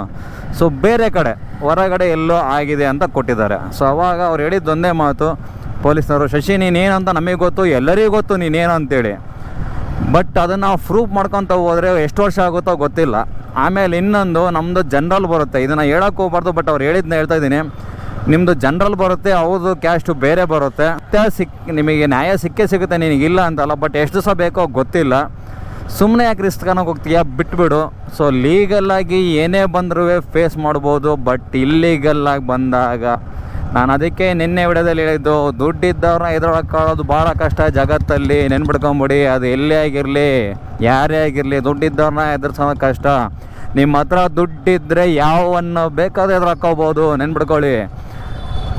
ಸೊ ಬೇರೆ ಕಡೆ, ಹೊರಗಡೆ ಎಲ್ಲೋ ಆಗಿದೆ ಅಂತ ಕೊಟ್ಟಿದ್ದಾರೆ. ಸೊ ಅವಾಗ ಅವ್ರು ಹೇಳಿದ್ದು ಒಂದೇ ಮಾತು, ಪೊಲೀಸ್ನವರು, ಶಶಿ ನೀನೇನು ಅಂತ ನಮಗೆ ಗೊತ್ತು, ಎಲ್ಲರಿಗೂ ಗೊತ್ತು ನೀನೇನು ಅಂತೇಳಿ. ಬಟ್ ಅದನ್ನು ಪ್ರೂಫ್ ಮಾಡ್ಕೊತ ಹೋದರೆ ಎಷ್ಟು ವರ್ಷ ಆಗುತ್ತೋ ಗೊತ್ತಿಲ್ಲ. ಆಮೇಲೆ ಇನ್ನೊಂದು ನಮ್ಮದು ಜನ್ರಲ್ ಬರುತ್ತೆ. ಇದನ್ನು ಹೇಳೋಕೆ ಹೋಗ್ಬಾರ್ದು ಬಟ್ ಅವ್ರು ಹೇಳಿದ್ನ ಹೇಳ್ತಾ ಇದ್ದೀನಿ. ನಿಮ್ಮದು ಜನರಲ್ ಬರುತ್ತೆ ಅವ್ರದ್ದು ಕ್ಯಾಸ್ಟು ಬೇರೆ ಬರುತ್ತೆ. ಸಿಕ್, ನಿಮಗೆ ನ್ಯಾಯ ಸಿಕ್ಕೇ ಸಿಗುತ್ತೆ, ನಿನಗಿಲ್ಲ ಅಂತಲ್ಲ ಬಟ್ ಎಷ್ಟು ದಿವಸ ಬೇಕೋ ಗೊತ್ತಿಲ್ಲ. ಸುಮ್ಮನೆ ಯಾಕೆ ರಿಸ್ಕ್ ಅನ್ನೋಕೆ ಹೋಗ್ತೀಯಾ? ಬಿಟ್ಬಿಡು. ಸೊ ಲೀಗಲ್ಲಾಗಿ ಏನೇ ಬಂದರೂ ಫೇಸ್ ಮಾಡ್ಬೋದು ಬಟ್ ಇಲ್ಲೀಗಲ್ಲಾಗಿ ಬಂದಾಗ. ನಾನು ಅದಕ್ಕೆ ನಿನ್ನೆ ವಿಡಿಯೋದಲ್ಲಿ ಹೇಳಿದ್ದು, ದುಡ್ಡಿದ್ದವ್ರನ್ನ ಕಾಳೋದು ಭಾಳ ಕಷ್ಟ ಜಗತ್ತಲ್ಲಿ. ನೆನ್ಬಿಡ್ಕೊಂಬಿಡಿ ಅದು ಎಲ್ಲೇ ಆಗಿರಲಿ, ಯಾರೇ ಆಗಿರಲಿ, ದುಡ್ಡಿದ್ದವ್ರನ್ನ ಎದುರ್ಸೋದು ಕಷ್ಟ. ನಿಮ್ಮ ಹತ್ರ ದುಡ್ಡಿದ್ದರೆ ಯಾವನ್ನು ಬೇಕಾದ್ರೂ ಎದುರಾಕೋಬೋದು ನೆನ್ಬಿಡ್ಕೊಳ್ಳಿ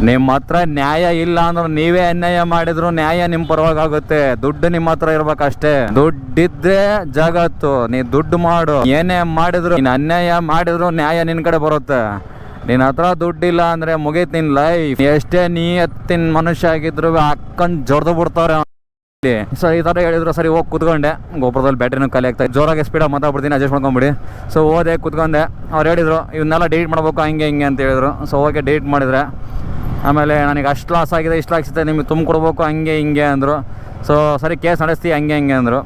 ನಿಮ್ಮ ಹತ್ರ ನ್ಯಾಯ ಇಲ್ಲ ಅಂದ್ರೆ ನೀವೇ ಅನ್ಯಾಯ ಮಾಡಿದ್ರು ನ್ಯಾಯ ನಿಮ್ಮ ಆಗುತ್ತೆ ದುಡ್ಡು ನಿಮ್ಮ ಹತ್ರ ಇರ್ಬೇಕಷ್ಟೇ. ದುಡ್ಡಿದ್ರೆ ಜಗತ್ತು, ನೀ ದುಡ್ಡು ಮಾಡು. ಏನೇ ಮಾಡಿದ್ರು, ನೀನು ಅನ್ಯಾಯ ಮಾಡಿದ್ರು ನ್ಯಾಯ ನಿನ್ನ ಕಡೆ ಬರುತ್ತೆ. ನಿನ್ನ ಹತ್ರ ದುಡ್ಡಿಲ್ಲ ಅಂದ್ರೆ ಮುಗೀತು ನಿನ್ನ ಲೈಫ್ ಎಷ್ಟೇ ನೀ ಎತ್ತಿನ ಮನುಷ್ಯ ಆಗಿದ್ರು ಹಾಕೊಂಡು ಜೊಡ್ದು ಬಿಡ್ತಾರೆ ಸೊ ಈ ಥರ ಹೇಳಿದ್ರು, ಸರಿ, ಹೋಗಿ ಕುತ್ಕೊಂಡೆ. ಗೊಬ್ಬರದಲ್ಲಿ ಬ್ಯಾಟ್ರಿನೂ ಖಾಲಿ ಆಗ್ತಾ ಜೋರಾಗಿ ಸ್ಪೀಡಾಗಿ ಮಾತಾಡ್ಬಿಡ್ತೀನಿ ಅಡ್ಜಸ್ಟ್ ಮಾಡ್ಕೊಂಬಿಡಿ. ಸೊ ಹೋದೆ, ಕುತ್ಕೊಂಡೆ. ಅವ್ರು ಹೇಳಿದ್ರು ಇವನ್ನೆಲ್ಲ ಡಿಲೀಟ್ ಮಾಡ್ಬೇಕು, ಹಂಗೆ, ಹಿಂಗೆ ಅಂತ ಹೇಳಿದ್ರು. ಸೊ ಓಕೆ ಡಿಲೀಟ್ ಮಾಡಿದ್ರೆ ಆಮೇಲೆ ನನಗೆ ಅಷ್ಟು ಲಾಸ್ ಆಗಿದೆ, ಇಷ್ಟು ಲಾಸ್ ಇದೆ, ನಿಮಗೆ ತುಂಬ ಕೊಡ್ಬೇಕು, ಹಂಗೆ ಹಿಂಗೆ ಅಂದರು. ಸೊ ಸರಿ ಕೇಸ್ ನಡೆಸ್ತಿ, ಹಂಗೆ ಹಿಂಗೆ ಅಂದರು.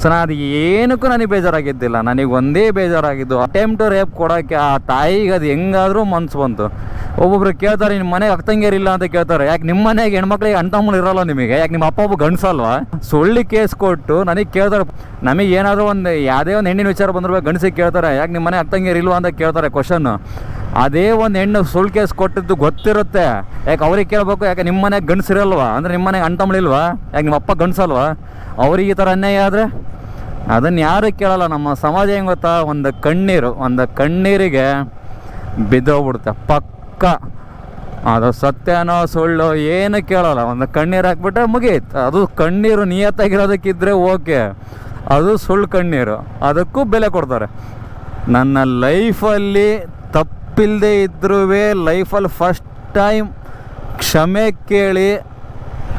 ಸೊ ನಾನು ಅದು ಏನಕ್ಕೂ ನನಗೆ ಬೇಜಾರಾಗಿದ್ದಿಲ್ಲ. ನನಗೆ ಒಂದೇ ಬೇಜಾರಾಗಿದ್ದು ಅಟೆಂಪ್ಟ್ ರೇಪ್ ಕೊಡೋಕ್ಕೆ ಆ ತಾಯಿಗೆ ಅದು ಹೆಂಗಾದರೂ ಮನ್ಸು ಬಂತು. ಒಬ್ಬೊಬ್ರು ಕೇಳ್ತಾರೆ ನಿಮ್ಮ ಮನೆಗೆ ಅಕ್ಕಂಗೇರಿಲ್ಲ ಅಂತ ಕೇಳ್ತಾರೆ. ಯಾಕೆ ನಿಮ್ಮ ಮನೆಗೆ ಹೆಣ್ಮಕ್ಳಿಗೆ ಅಣ್ತಮ್ಮಳು ಇರಲ್ಲ ನಿಮಗೆ? ಯಾಕೆ ನಿಮ್ಮ ಅಪ್ಪ ಒಬ್ಬ ಗಂಡಸಲ್ವಾ ಸುಳ್ಳಿ ಕೇಸ್ ಕೊಟ್ಟು ನನಗೆ ಕೇಳ್ತಾರೆ. ನಮಗೆ ಏನಾದರೂ ಒಂದು ಯಾವುದೇ ಒಂದು ಹೆಣ್ಣಿನ ವಿಚಾರ ಬಂದ್ರೆ ಗಂಡಸಿಗೆ ಕೇಳ್ತಾರೆ. ಯಾಕೆ ನಿಮ್ಮ ಮನೆ ಅಕ್ಕಂಗೇರಿ ಇಲ್ವಾ ಅಂತ ಕೇಳ್ತಾರೆ ಕ್ವಶನ್ ಅದೇ ಒಂದು ಹೆಣ್ಣು ಸುಳ್ಳು ಕೇಸ್ ಕೊಟ್ಟಿದ್ದು ಗೊತ್ತಿರುತ್ತೆ. ಯಾಕೆ ಅವ್ರಿಗೆ ಕೇಳಬೇಕು? ಯಾಕೆ ನಿಮ್ಮ ಮನೆಗೆ ಗಂಡಸಿರಲ್ವಾ ಅಂದರೆ ನಿಮ್ಮ ಮನೆಗೆ ಇಲ್ವಾ ಯಾಕೆ ನಿಮ್ಮ ಅಪ್ಪ ಗಂಡಸಲ್ವಾ ಅವ್ರಿಗೆ ಈ ಥರ ಅನ್ಯಾಯ ಆದರೆ? ಅದನ್ನು ಯಾರು ಕೇಳಲ್ಲ. ನಮ್ಮ ಸಮಾಜ ಹೆಂಗೆ ಗೊತ್ತಾ? ಒಂದು ಕಣ್ಣೀರು. ಒಂದು ಕಣ್ಣೀರಿಗೆ ಬಿದ್ದೋಗ್ಬಿಡುತ್ತೆ. ಪಕ್ಕ ಅದು ಸತ್ಯನೋ ಸುಳ್ಳು ಏನು ಕೇಳಲ್ಲ. ಒಂದು ಕಣ್ಣೀರು ಹಾಕ್ಬಿಟ್ರೆ ಮುಗೀತು ಅದು ಕಣ್ಣೀರು ನಿಯತ್ತಾಗಿರೋದಕ್ಕಿದ್ರೆ ಓಕೆ. ಅದು ಸುಳ್ಳು ಕಣ್ಣೀರು. ಅದಕ್ಕೂ ಬೆಲೆ ಕೊಡ್ತಾರೆ. ನನ್ನ ಲೈಫಲ್ಲಿ ತಪ್ಪಿಲ್ಲದೆ ಇದ್ರೂ ಲೈಫಲ್ಲಿ ಫಸ್ಟ್ ಟೈಮ್ ಕ್ಷಮೆ ಕೇಳಿ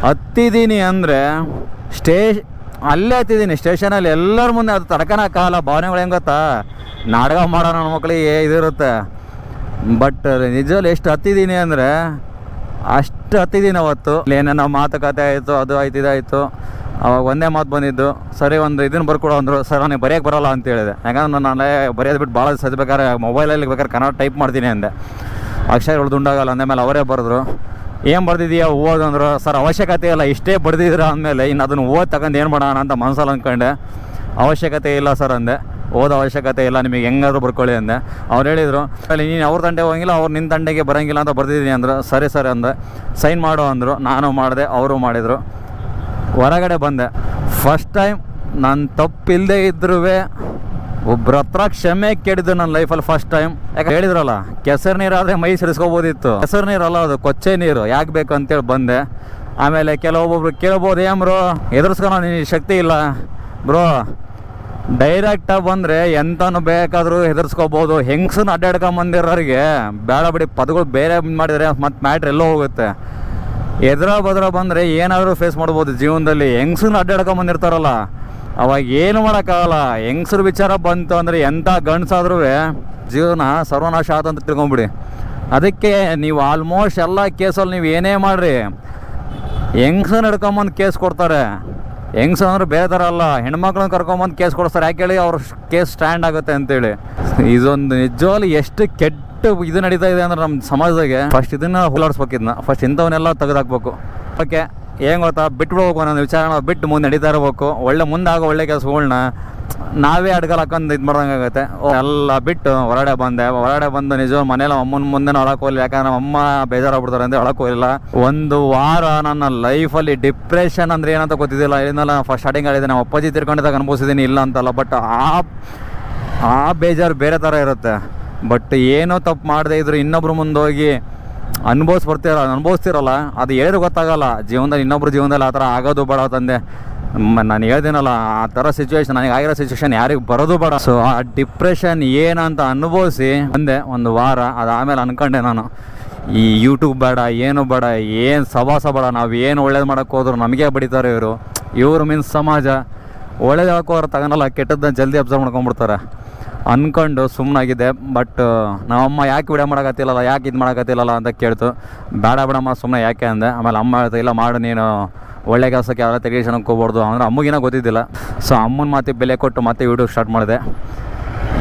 ಹತ್ತಿದ್ದೀನಿ ಅಂದರೆ ಸ್ಟೇ ಅಲ್ಲೇ ಹತ್ತಿದ್ದೀನಿ. ಸ್ಟೇಷನಲ್ಲಿ ಎಲ್ಲರ ಮುಂದೆ ಅದು ತಡ್ಕೊಳಕ್ಕಾಗಲ್ಲ ಭಾವನೆಗಳು ಹೆಂಗೆ ಗೊತ್ತಾ? ನಾಟಕ ಮಾಡೋಣ ನನ್ನ ಮಕ್ಕಳಿಗೆ ಇದಿರುತ್ತೆ ಬಟ್ ನಿಜವಲ್ಲಿ ಎಷ್ಟು ಹತ್ತಿದ್ದೀನಿ ಅಂದರೆ ಅಷ್ಟು ಹತ್ತಿದ್ದೀನಿ ಅವತ್ತು. ಏನೇನೋ ಮಾತುಕತೆ ಆಯಿತು, ಅದು ಆಯ್ತು ಇದಾಯಿತು ಅವಾಗ ಒಂದೇ ಮಾತು ಬಂದಿದ್ದು, ಸರಿ, ಒಂದು ಇದನ್ನು ಬರ್ಕೊಡು. ಅಂದರು, ಸರ್, ನನಗೆ ಬರೆಯೋಕ್ಕೆ ಬರೋಲ್ಲ ಅಂತ ಹೇಳಿದೆ. ಯಾಕಂದ್ರೆ ನಾನು ಬರೆಯೋದು ಬಿಟ್ಟು ಭಾಳ ಸದ್ಬೇಕಾದ್ರೆ ಮೊಬೈಲಲ್ಲಿ ಬೇಕಾದ್ರೆ ಕನ್ನಡ ಟೈಪ್ ಮಾಡ್ತೀನಿ ಅಂದೆ. ಅಕ್ಷರಗಳು ದುಂಡಾಗಲ್ಲ ಅಂದಮೇಲೆ ಅವರೇ ಬರೆದ್ರು. ಏನು ಬರ್ದಿದೀಯಾ ಓದು? ಅಂದರು, ಸರ್, ಅವಶ್ಯಕತೆ ಇಲ್ಲ, ಇಷ್ಟೇ ಬರೆದಿದ್ರು ಅಂದಮೇಲೆ, ಇನ್ನು ಅದನ್ನು ಓದಿ ತಗೊಂಡು ಏನು ಮಾಡೋಣ? ಅಂತ ಮನಸ್ಸಲ್ಲಿ ಅಂದ್ಕೊಂಡೆ. ಅವಶ್ಯಕತೆ ಇಲ್ಲ, ಸರ್, ಅಂದೆ. ಓದೋ ಅವಶ್ಯಕತೆ ಇಲ್ಲ, ನಿಮಗೆ ಹೆಂಗಾದ್ರೂ ಬರ್ಕೊಳ್ಳಿ ಅಂದೆ. ಅವ್ರು ಹೇಳಿದರು, ಅಲ್ಲಿ ನೀನು ಅವ್ರ ತಂಡೆ ಹೋಗಿಲ್ಲ ಅವ್ರು ನಿನ್ನ ತಂಡೆಗೆ ಬರೋಂಗಿಲ್ಲ ಅಂತ ಬರ್ದಿದ್ದೀನಿ ಅಂದರು. ಸರಿ ಸರಿ ಅಂದೆ. ಸೈನ್ ಮಾಡು ಅಂದರು. ನಾನು ಮಾಡಿದೆ, ಅವರು ಮಾಡಿದರು. ಹೊರಗಡೆ ಬಂದೆ. ಫಸ್ಟ್ ಟೈಮ್ ನಾನು ತಪ್ಪಿಲ್ಲದೆ ಇದ್ರೂ ಒಬ್ರ ಹತ್ರ ಕ್ಷಮೆ ಕೇಳಿದ್ದು ನನ್ನ ಲೈಫಲ್ಲಿ ಫಸ್ಟ್ ಟೈಮ್. ಯಾಕೆ ಹೇಳಿದ್ರಲ್ಲ, ಕೆಸರು ನೀರಾದರೆ ಮೈ ಸಿಡಿಸ್ಕೋಬೋದಿತ್ತು. ಕೆಸರು ನೀರಲ್ಲ ಅದು, ಕೊಚ್ಚೆ ನೀರು. ಯಾಕೆ ಬೇಕು ಅಂತೇಳಿ ಬಂದೆ. ಆಮೇಲೆ ಕೆಲವೊಬ್ಬೊಬ್ರು ಕೇಳ್ಬೋದು ಏಮ್ರೋ ಎದುರಿಸ್ಕೊಳೋ ನಿನಗೆ ಶಕ್ತಿ ಇಲ್ಲ. ಬ್ರೋ ಡೈರೆಕ್ಟಾಗಿ ಬಂದರೆ ಎಂತನು ಬೇಕಾದರೂ ಹೆದರ್ಸ್ಕೋಬೋದು. ಹೆಂಗ್ಸನ್ನು ಅಡ್ಡಾಡ್ಕೊಂಬಂದಿರೋರಿಗೆ ಬೇಡ ಬಿಡಿ, ಪದಗಳು ಬೇರೆ ಮಾಡಿದರೆ ಮತ್ತೆ ಮ್ಯಾಟ್ರ್ ಎಲ್ಲೋ ಹೋಗುತ್ತೆ. ಎದುರ ಬದ್ರ ಬಂದರೆ ಏನಾದರೂ ಫೇಸ್ ಮಾಡ್ಬೋದು ಜೀವನದಲ್ಲಿ. ಹೆಂಗ್ಸನ್ನು ಅಡ್ಡಾಡ್ಕೊಂಬಂದಿರ್ತಾರಲ್ಲ ಅವಾಗ ಏನು ಮಾಡೋಕ್ಕಾಗಲ್ಲ. ಹೆಂಗ್ಸ್ರ ವಿಚಾರ ಬಂತು ಅಂದರೆ ಎಂಥ ಗಂಡಸಾದ್ರೂ ಜೀವನ ಸರ್ವನಾಶ ಆತ ಅಂತ ತಿಳ್ಕೊಂಬಿಡಿ. ಅದಕ್ಕೆ ನೀವು ಆಲ್ಮೋಸ್ಟ್ ಎಲ್ಲ ಕೇಸಲ್ಲಿ ನೀವು ಏನೇ ಮಾಡಿರಿ. ಹೆಂಗ್ಸನ್ನು ಹಿಡ್ಕೊಂಬಂದು ಕೇಸ್ ಕೊಡ್ತಾರೆ. ಹೆಂಗ್ಸ ಅಂದ್ರೆ ಬೇರೆ ಥರ ಅಲ್ಲ. ಹೆಣ್ಮಕ್ಳನ್ನ ಕರ್ಕೊಂಬಂದು ಕೇಸ್ ಕೊಡಿಸ್ತಾರೆ. ಯಾಕೆ ಹೇಳಿ ಅವ್ರ ಕೇಸ್ ಸ್ಟ್ಯಾಂಡ್ ಆಗುತ್ತೆ ಅಂತೇಳಿ. ಇದೊಂದು ನಿಜವಾಗ್ಲೂ ಎಷ್ಟು ಕೆಟ್ಟ ಇದು ನಡೀತಾ ಇದೆ ಅಂದ್ರೆ ನಮ್ಮ ಸಮಾಜದಾಗೆ ಫಸ್ಟ್ ಇದನ್ನ ಹೋಲಾಡಿಸ್ಬೇಕು ಇದನ್ನ ಫಸ್ಟ್ ಇಂಥವನ್ನೆಲ್ಲ ತೆಗೆದಾಕ್ಬೇಕು. ಓಕೆ ಏನು ಗೊತ್ತಾ? ಬಿಟ್ಬಿಡ್ಬೇಕು ಅನ್ನೋ ವಿಚಾರ ಬಿಟ್ಟು ಮುಂದೆ ನಡೀತಾ ಇರಬೇಕು. ಒಳ್ಳೆ ಮುಂದಾಗೋ ಒಳ್ಳೆ ಕೆಲಸಗಳ್ನ ನಾವೇ ಅಡ್ಗಲ್ ಹಾಕೊಂಡು ಇದು ಮಾಡ್ದಂಗಾಗತ್ತೆ ಎಲ್ಲ ಬಿಟ್ಟು ಹೊರಗಡೆ ಬಂದೆ. ಹೊರಗಡೆ ಬಂದು ನಿಜ ಮನೇಲಿ ಅಮ್ಮನ ಮುಂದೆ ಒಳಕ್ಕೆ ಹೋಗಲಿಲ್ಲ. ಯಾಕಂದ್ರೆ ಅಮ್ಮ ಬೇಜಾರಾಗ್ಬಿಡ್ತಾರೆ ಅಂತ ಒಳಕ್ಕೆ ಹೋಗಿಲ್ಲ ಒಂದು ವಾರ ನನ್ನ ಲೈಫಲ್ಲಿ ಡಿಪ್ರೆಷನ್ ಅಂದ್ರೆ ಏನಂತ ಗೊತ್ತಿದ್ದಿಲ್ಲ. ಇದನ್ನೆಲ್ಲ ಫಸ್ಟ್ ಸ್ಟಾರ್ಟಿಂಗ್ ಹೇಳಿದೆ ನಮ್ಮ ಅಪ್ಪಾಜಿ ತಿರ್ಕೊಂಡಿದ್ದಾಗ ಅನುಭವಿಸಿದ್ದೀನಿ, ಇಲ್ಲ ಅಂತಲ್ಲ. ಬಟ್ ಆ ಆ ಬೇಜಾರು ಬೇರೆ ಥರ ಇರುತ್ತೆ. ಬಟ್ ಏನೋ ತಪ್ಪು ಮಾಡದೇ ಇದ್ರು ಇನ್ನೊಬ್ರು ಮುಂದೆ ಹೋಗಿ ಅನುಭವಿಸ್ ಬರ್ತೀರ ಅನುಭವಿಸ್ತಿರಲ್ಲ. ಅದು ಹೇಳಿದ್ರು ಗೊತ್ತಾಗಲ್ಲ. ಜೀವನದಲ್ಲಿ ಇನ್ನೊಬ್ರು ಜೀವನದಲ್ಲಿ ಆ ಥರ ಆಗೋದು ಬೇಡ ತಂದೆ. ನಾನು ಹೇಳ್ತೀನಲ್ಲ, ಆ ಥರ ಸಿಚುವೇಶನ್ ನನಗೆ ಆಗಿರೋ ಸಿಚುವೇಶನ್ ಯಾರಿಗೆ ಬರೋದು ಬೇಡ. ಸೊ ಆ ಡಿಪ್ರೆಷನ್ ಏನಂತ ಅನುಭವಿಸಿ ಬಂದೆ ಒಂದು ವಾರ. ಅದಾದಮೇಲೆ ಅನ್ಕೊಂಡೆ ನಾನು, ಈ ಯೂಟ್ಯೂಬ್ ಬೇಡ, ಏನು ಬೇಡ, ಏನು ಸವಾಸ ಬೇಡ. ನಾವು ಏನು ಒಳ್ಳೇದು ಮಾಡೋಕ್ಕೆ ಹೋದ್ರು ನಮಗೆ ಬಡಿತಾರೆ ಇವರು. ಇವರು ಮೀನ್ಸ್ ಸಮಾಜ. ಒಳ್ಳೇದು ಹಾಕೋರು ತಗೊಳಲ್ಲ ಕೆಟ್ಟದ್ದನ್ನ ಜಲ್ದಿ ಅಬ್ಸರ್ವ್ ಮಾಡ್ಕೊಂಡ್ಬಿಡ್ತಾರೆ. ಅನ್ಕೊಂಡು ಸುಮ್ಮನಾಗಿದ್ದೆ ಬಟ್ ನಮ್ಮಮ್ಮ ಯಾಕೆ ವಿಡಿಯೋ ಮಾಡೋಕತ್ತಿಲ್ಲಲ್ಲ, ಯಾಕೆ ಇದು ಮಾಡೋಕತ್ತಿಲ್ಲಲ್ಲ ಅಂತ ಕೇಳ್ತು. ಬೇಡ ಬೇಡಮ್ಮ ಸುಮ್ಮನೆ ಯಾಕೆ ಅಂದೆ. ಆಮೇಲೆ ಅಮ್ಮ ಹೇಳ್ತಾ, ಇಲ್ಲ ಮಾಡು, ನೀನು ಒಳ್ಳೆ ಕೆಲಸಕ್ಕೆ ಯಾವ್ದು ತೆಗಿಸೋಣಕ್ಕೆ ಹೋಗ್ಬಾರ್ದು ಅಂದರೆ ಅಮ್ಮಗಿನ ಗೊತ್ತಿದ್ದಿಲ್ಲ. ಸೊ ಅಮ್ಮನ ಮಾತಿ ಬೆಲೆ ಕೊಟ್ಟು ಮತ್ತೆ ವಿಡಿಯೋ ಸ್ಟಾರ್ಟ್ ಮಾಡಿದೆ.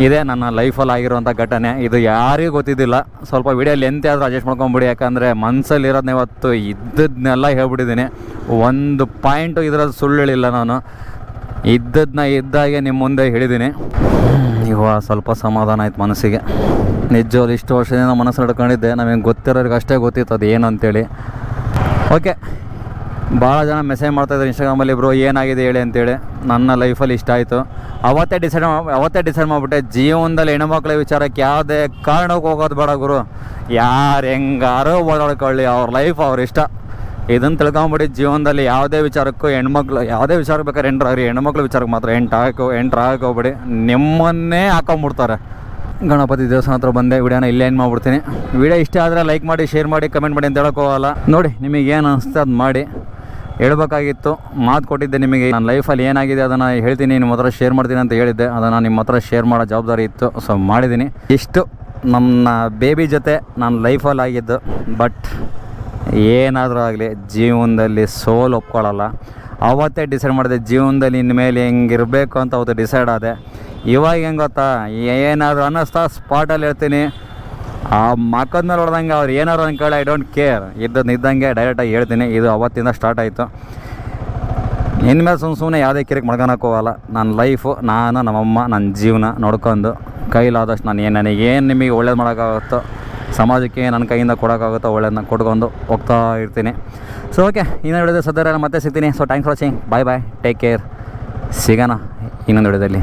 ಇದೇ ನನ್ನ ಲೈಫಲ್ಲಿ ಆಗಿರುವಂಥ ಘಟನೆ. ಇದು ಯಾರಿಗೂ ಗೊತ್ತಿದ್ದಿಲ್ಲ. ಸ್ವಲ್ಪ ವಿಡಿಯೋ ಲೆಂತ್ ಆದರೂ ಅಡ್ಜಸ್ಟ್ ಮಾಡ್ಕೊಂಬಿಡಿ. ಯಾಕಂದರೆ ಮನಸ್ಸಲ್ಲಿ ಇರೋದನ್ನ ಇವತ್ತು ಇದ್ದದನ್ನೆಲ್ಲ ಹೇಳ್ಬಿಟ್ಟಿದ್ದೀನಿ. ಒಂದು ಪಾಯಿಂಟು ಇದರಲ್ಲಿ ಸುಳ್ಳು ಹೇಳಿಲ್ಲ ನಾನು. ಇದ್ದದನ್ನ ಇದ್ದಾಗೆ ನಿಮ್ಮ ಮುಂದೆ ಹೇಳಿದ್ದೀನಿ ಇವಾಗ ಸ್ವಲ್ಪ ಸಮಾಧಾನ ಆಯ್ತು ಮನಸ್ಸಿಗೆ. ನಿಜವಾಗ್ಲು ಇಷ್ಟು ವರ್ಷದಿಂದ ಮನಸ್ಸು ನಡ್ಕೊಂಡಿದ್ದೆ, ನಮಗೆ ಗೊತ್ತಿರೋರಿಗೆ ಅಷ್ಟೇ ಗೊತ್ತಿತ್ತು ಅದು ಏನು ಅಂತೇಳಿ. ಓಕೆ, ಭಾಳ ಜನ ಮೆಸೇಜ್ ಮಾಡ್ತಾಯಿದ್ರು ಇನ್ಸ್ಟಾಗ್ರಾಮಲ್ಲಿ ಇಬ್ಬರು ಏನಾಗಿದೆ ಹೇಳಿ ಅಂತೇಳಿ. ನನ್ನ ಲೈಫಲ್ಲಿ ಇಷ್ಟ ಆಯಿತು. ಅವತ್ತೇ ಡಿಸೈಡ್ ಅವತ್ತೇ ಡಿಸೈಡ್ ಮಾಡಿಬಿಟ್ಟೆ, ಜೀವನದಲ್ಲಿ ಹೆಣ್ಮಕ್ಳ ವಿಚಾರಕ್ಕೆ ಯಾವುದೇ ಕಾರಣಕ್ಕೆ ಹೋಗೋದು ಬೇಡ ಗುರು. ಯಾರು ಹೆಂಗಾರೋ ಓಡಾಡ್ಕೊಳ್ಳಿ, ಅವ್ರ ಲೈಫ್ ಅವ್ರ ಇಷ್ಟ. ಇದನ್ನು ತಿಳ್ಕೊಂಬಿಡಿ, ಜೀವನದಲ್ಲಿ ಯಾವುದೇ ವಿಚಾರಕ್ಕೂ ಹೆಣ್ಮಕ್ಳು, ಯಾವುದೇ ವಿಚಾರ ಬೇಕಾದ್ರೆ ಎಂಟ್ರಾಗ್ರಿ ಹೆಣ್ಮಕ್ಳು ವಿಚಾರಕ್ಕೆ ಮಾತ್ರ ಎಂಟು ಹಾಕೋ ಎಂಟ್ರ್ ಹಾಕೋಬಿಡಿ ನಿಮ್ಮನ್ನೇ ಹಾಕೊಂಬಿಡ್ತಾರೆ. ಗಣಪತಿ ದೇವಸ್ಥಾನ ಹತ್ರ ಬಂದೆ, ವಿಡಿಯೋನ ಇಲ್ಲೇ ಏನು ಮಾಡ್ಬಿಡ್ತೀನಿ. ವಿಡಿಯೋ ಇಷ್ಟ ಆದರೆ ಲೈಕ್ ಮಾಡಿ ಶೇರ್ ಮಾಡಿ ಕಮೆಂಟ್ ಮಾಡಿ ಅಂತ ಹೋಗಲ್ಲ. ನೋಡಿ, ನಿಮಗೆ ಏನು ಅನಿಸುತ್ತೆ ಅದು ಮಾಡಿ. ಹೇಳ್ಬೇಕಾಗಿತ್ತು, ಮಾತು ಕೊಟ್ಟಿದ್ದೆ ನಿಮಗೆ. ನನ್ನ ಲೈಫಲ್ಲಿ ಏನಾಗಿದೆ ಅದನ್ನು ಹೇಳ್ತೀನಿ, ನಿಮ್ಮ ಹತ್ರ ಶೇರ್ ಮಾಡ್ತೀನಿ ಅಂತ ಹೇಳಿದ್ದೆ. ಅದನ್ನು ನಿಮ್ಮ ಹತ್ರ ಶೇರ್ ಮಾಡೋ ಜವಾಬ್ದಾರಿ ಇತ್ತು ಸೊ ಮಾಡಿದ್ದೀನಿ. ಇಷ್ಟು ನನ್ನ ಬೇಬಿ ಜೊತೆ, ನನ್ನ ಲೈಫಲ್ಲಿ ಆಗಿದ್ದು. ಬಟ್ ಏನಾದರೂ ಆಗಲಿ, ಜೀವನದಲ್ಲಿ ಸೋಲ್ ಒಪ್ಕೊಳ್ಳಲ್ಲ. ಅವತ್ತೇ ಡಿಸೈಡ್ ಮಾಡಿದೆ, ಜೀವನದಲ್ಲಿ ಇನ್ಮೇಲೆ ಹೆಂಗಿರಬೇಕು ಅಂತ ಅವತ್ತು ಡಿಸೈಡ್ ಆದೆ. ಇವಾಗ ಹೆಂಗೆ ಗೊತ್ತಾ? ಏನಾದರೂ ಅನ್ನಿಸ್ತಾ ಸ್ಪಾಟಲ್ಲಿ ಹೇಳ್ತೀನಿ. ಆ ಮಕ್ಕದ ಮೇಲೆ ಹೊಡೆದಂಗೆ ಅವ್ರು ಏನಾರು ಕೇಳಿ ಐ ಡೋಂಟ್ ಕೇರ್ ಇದ್ದದ್ದು ಇದ್ದಂಗೆ ಡೈರೆಕ್ಟಾಗಿ ಹೇಳ್ತೀನಿ. ಇದು ಅವತ್ತಿಂದ ಸ್ಟಾರ್ಟ್ ಆಯಿತು. ಇನ್ಮೇಲೆ ಸುಮ್ಮನೆ ಸುಮ್ಮನೆ ಯಾವುದೇ ಕಿರಿಕ್ ಮಾಡ್ಕೊಳಕ್ಕೆ ಹೋಗಲ್ಲ ನನ್ನ ಲೈಫು ನಾನು, ನಮ್ಮಮ್ಮ, ನನ್ನ ಜೀವನ ನೋಡ್ಕೊಂಡು ಕೈಲಾದಷ್ಟು ನಾನು ಏನು ನನಗೇನು ನಿಮಗೆ ಒಳ್ಳೇದು ಮಾಡೋಕ್ಕಾಗುತ್ತೋ ಸಮಾಜಕ್ಕೆ ನನ್ನ ಕೈಯಿಂದ ಕೊಡೋಕ್ಕಾಗುತ್ತೋ ಒಳ್ಳೆಯನ್ನ ಕೊಟ್ಕೊಂಡು ಹೋಗ್ತಾ ಇರ್ತೀನಿ. ಸೊ ಓಕೆ ಇನ್ನೊಂದು ಹಿಡಿದು ಸದ್ಯ ಮತ್ತೆ ಸಿಗ್ತೀನಿ. So thanks watching bye bye take care ಸಿಗೋಣ ಇನ್ನೊಂದು ಹಿಡಿದಲ್ಲಿ